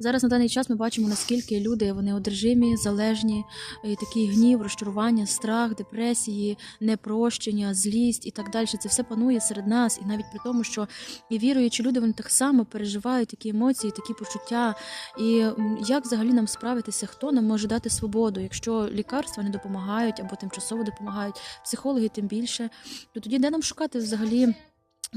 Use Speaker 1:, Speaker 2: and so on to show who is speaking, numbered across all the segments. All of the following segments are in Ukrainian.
Speaker 1: Зараз на даний час ми бачимо, наскільки люди вони одержимі, залежні, і такий гнів, розчарування, страх, депресії, непрощення, злість і так далі. Це все панує серед нас, і навіть при тому, що і віруючі люди вони так само переживають такі емоції, такі почуття. І як взагалі нам справитися, хто нам може дати свободу, якщо лікарства не допомагають або тимчасово допомагають, психологи тим більше, то тоді де нам шукати взагалі?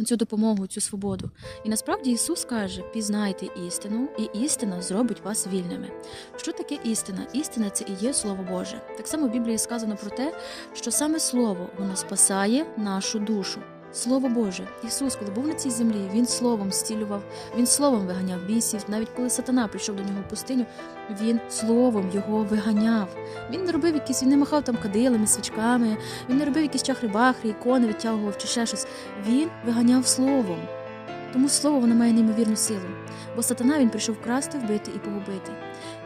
Speaker 1: Цю допомогу, цю свободу. І насправді Ісус каже: пізнайте істину, і істина зробить вас вільними. Що таке істина? Істина це і є Слово Боже. Так само в Біблії сказано про те, що саме Слово воно спасає нашу душу. Слово Боже, Ісус, коли був на цій землі, Він словом зцілював, Він словом виганяв бісів. Навіть коли сатана прийшов до нього в пустиню, він словом його виганяв. Він не робив якісь, він не махав там кадилами, свічками, він не робив якісь чахри-бахри, ікони витягував чи ще щось. Він виганяв словом. Тому слово воно має неймовірну силу. Бо сатана він прийшов вкрасти, вбити і погубити.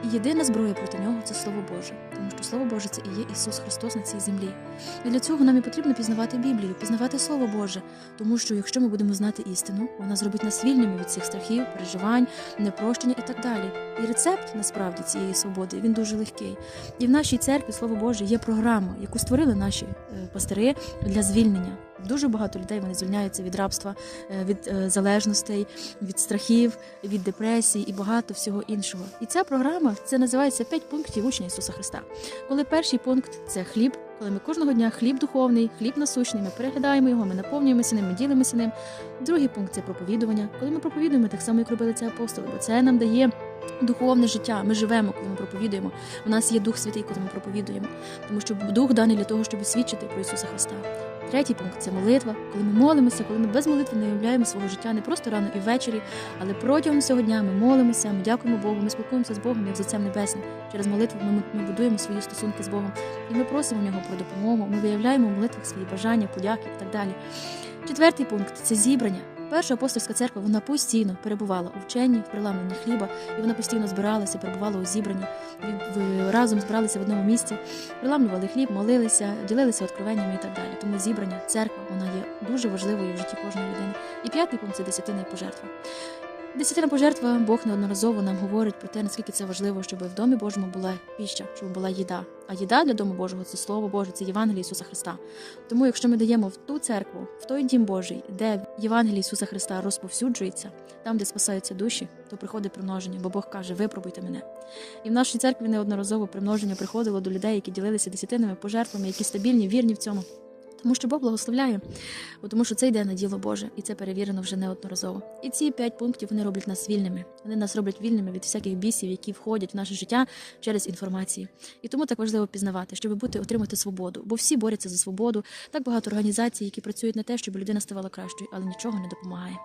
Speaker 1: І єдина зброя проти нього це Слово Боже, тому що Слово Боже це і є Ісус Христос на цій землі. І для цього нам і потрібно пізнавати Біблію, пізнавати Слово Боже, тому що якщо ми будемо знати істину, вона зробить нас вільними від цих страхів, переживань, непрощення і так далі. І рецепт насправді цієї свободи він дуже легкий. І в нашій церкві Слово Боже є програма, яку створили наші е, пастири для звільнення. Дуже багато людей вони звільняються від рабства, е, від е, залежностей, від страхів, від депресій і багато всього іншого. І ця програма це називається п'ять пунктів учня Ісуса Христа. Коли перший пункт це хліб, коли ми кожного дня хліб духовний, хліб насущний, ми переглядаємо його, ми наповнюємося ним, ми ділимося ним. Другий пункт це проповідування. Коли ми проповідуємо, так само як робили це апостоли, бо це нам дає. Духовне життя, ми живемо, коли ми проповідуємо. У нас є Дух Святий, коли ми проповідуємо, тому що Дух даний для того, щоб свідчити про Ісуса Христа. Третій пункт це молитва, коли ми молимося, коли ми без молитви не уявляємо свого життя не просто рано і ввечері, але протягом всього дня ми молимося, ми дякуємо Богу, ми спілкуємося з Богом як з Отцем Небесним. Через молитву ми, ми будуємо свої стосунки з Богом, і ми просимо нього про допомогу. Ми виявляємо в молитвах свої бажання, подяки і так далі. Четвертий пункт це зібрання. Перша апостольська церква вона постійно перебувала у вченні, в приламленні хліба, і вона постійно збиралася, перебувала у зібранні. Разом збиралися в одному місці, приламлювали хліб, молилися, ділилися откровеннями і так далі. Тому зібрання, церква, вона є дуже важливою в житті кожної людини. І п'ятий пункт це десятина і пожертва. Десятина пожертва Бог неодноразово нам говорить про те, наскільки це важливо, щоб в домі Божому була піща, щоб була їда. А їда для дому Божого це Слово Боже, це Євангеліє Ісуса Христа. Тому, якщо ми даємо в ту церкву, в той дім Божий, де Євангеліє Ісуса Христа розповсюджується, там, де спасаються душі, то приходить примноження, бо Бог каже: випробуйте мене. І в нашій церкві неодноразово примноження приходило до людей, які ділилися десятинами, пожертвами, які стабільні, вірні в цьому. Тому що Бог благословляє, бо тому що це йде на діло Боже, і це перевірено вже неодноразово. І ці п'ять пунктів вони роблять нас вільними. Вони нас роблять вільними від всяких бісів, які входять в наше життя через інформації. І тому так важливо пізнавати, щоб бути отримати свободу. Бо всі борються за свободу. Так багато організацій, які працюють на те, щоб людина ставала кращою, але нічого не допомагає.